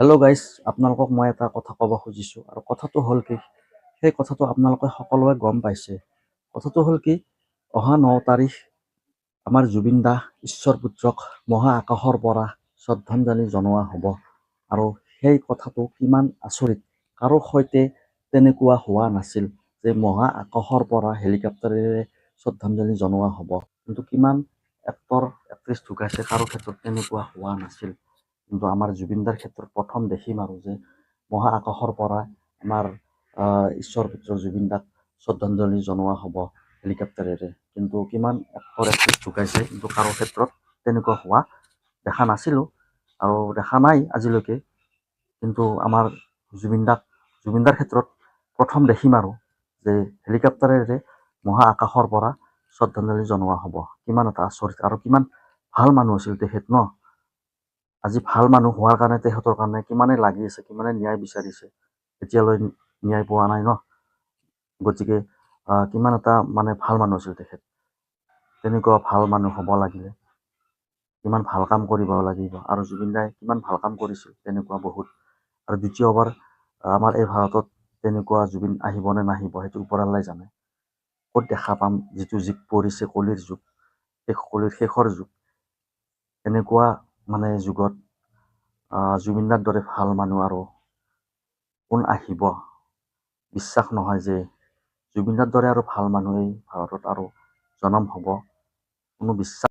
Hello guys আপোনালোকক মই এটা কথা ক'ব খুজিছোঁ। আৰু কথাটো হ'ল কি সেই কথাটো আপোনালোকে সকলোৱে গম পাইছে। কথাটো হ'ল কি অহা ন তাৰিখ আমাৰ জুবিন দা ঈশ্বৰ পুত্ৰক মহা আকাশৰ পৰা শ্ৰদ্ধাঞ্জলি জনোৱা হ'ব। আৰু সেই কথাটো কিমান আচৰিত। কাৰো সৈতে তেনেকুৱা হোৱা নাছিল যে মহা আকাশৰ পৰা হেলিকপ্টাৰেৰে শ্ৰদ্ধাঞ্জলি জনোৱা হ'ব। কিন্তু কিমান এক্টৰ এক্ট্ৰেছ ঢুকাইছে কাৰো ক্ষেত্ৰত তেনেকুৱা হোৱা নাছিল। কিন্তু আমাৰ জুবিনদাৰ ক্ষেত্ৰত প্ৰথম দেখিম আৰু যে মহা আকাশৰ পৰা আমাৰ ঈশ্বৰ পুত্ৰ জুবিন দাক শ্ৰদ্ধাঞ্জলি জনোৱা হ'ব হেলিকপ্টাৰেৰে। কিন্তু কিমান এক্টৰ এক্ট্ৰেছ ঢুকাইছে কিন্তু কাৰো ক্ষেত্ৰত তেনেকুৱা হোৱা দেখা নাছিলোঁ আৰু দেখা নাই আজিলৈকে। কিন্তু আমাৰ জুবিন দাক জুবিনদাৰ ক্ষেত্ৰত প্ৰথম দেখিম আৰু যে হেলিকপ্টাৰেৰে মহা আকাশৰ পৰা শ্ৰদ্ধাঞ্জলি জনোৱা হ'ব। কিমান এটা আচৰিত আৰু কিমান ভাল মানুহ আছিল তেখেত ন? আজি ভাল মানুহ হোৱাৰ কাৰণে তেখেতৰ কাৰণে কিমানে লাগি আছে কিমানে ন্যায় বিচাৰিছে এতিয়ালৈ ন্যায় পোৱা নাই ন? গতিকে কিমান এটা মানে ভাল মানুহ আছিল তেখেত। তেনেকুৱা ভাল মানুহ হ'ব লাগিলে কিমান ভাল কাম কৰিব লাগিব আৰু জুবিন দাই কিমান ভাল কাম কৰিছিল তেনেকুৱা বহুত। আৰু দ্বিতীয়বাৰ আমাৰ এই ভাৰতত তেনেকুৱা জুবিন আহিব নে নাহিব সেইটো ওপৰৱালাই জানে। ক'ত দেখা পাম যিটো যুগ পৰিছে কলিৰ যুগ শেষ কলিৰ শেষৰ যুগ। এনেকুৱা মানে যুগত জুবিনদাৰ দৰে ভাল মানুহ আৰু কোন আহিব? বিশ্বাস নহয় যে জুবিনদাৰ দৰে আৰু ভাল মানুহ এই ভাৰতত আৰু জনম হ'ব। কোনো বিশ্বাস